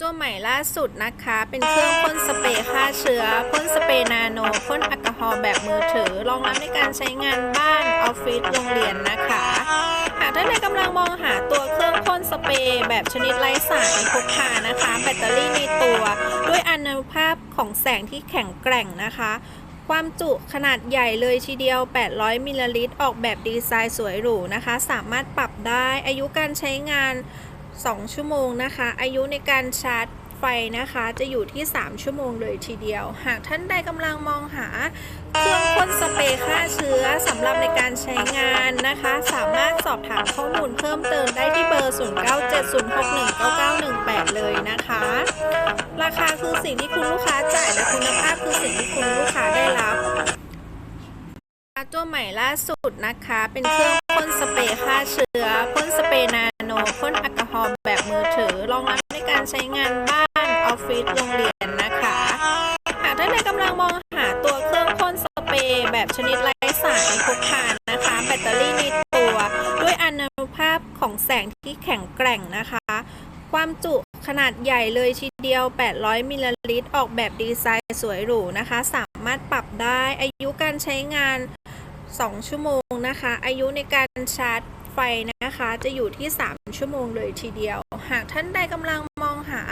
ตัวใหม่ล่าสุดนะคะ เป็นเครื่องพ่นสเปรย์ฆ่าเชื้อพ่นสเปรย์นาโนพ่นแอลกอฮอล์แบบมือถือรองรับในการใช้งานบ้านออฟฟิศโรงเรียนนะคะ หากท่านใดกำลังมองหาตัวเครื่องพ่นสเปรย์แบบชนิดไร้สายพกพานะคะ แบตเตอรี่ในตัวด้วยอนุภาพของแสงที่แข็งแกร่งนะคะ ความจุขนาดใหญ่เลยทีเดียว 800มิลลิลิตรออกแบบดีไซน์สวยหรูนะคะ สามารถปรับได้อายุการใช้งาน 2 ชั่วโมงนะคะ อายุในการชาร์จไฟนะคะจะอยู่ที่ 3 ชั่วโมงเลยทีเดียว หากท่านใดกำลังมองหาเครื่องพ่นสเปรย์ฆ่าเชื้อสำหรับในการใช้งานนะคะ สามารถสอบถามข้อมูลเพิ่มเติมได้ที่เบอร์ 0970619918 เลยนะคะ ราคาคือสิ่งที่คุณลูกค้าจ่ายและคุณภาพคือสิ่งที่คุณลูกค้าได้รับตัวใหม่ล่าสุดนะคะ เป็นเครื่องพ่นสเปรย์ฆ่าเชื้อ รองรับในการใช้งานบ้านออฟฟิศโรงเรียนนะคะ หากท่านใดกำลังมองหาตัวเครื่องพ่นสเปรย์แบบชนิดไร้สายพกพานะคะ แบตเตอรี่ในตัว ด้วยอนุภาพของแสงที่แข็งแกร่งนะคะ ความจุขนาดใหญ่เลยทีเดียว 800 มิลลิลิตร ออกแบบดีไซน์สวยหรูนะคะ สามารถปรับได้อายุการใช้งาน 2 ชั่วโมงนะคะ อายุในการชาร์จ ไฟนะคะ จะอยู่ที่ 3 ชั่วโมงเลยทีเดียว หากท่านใดกำลังมองหา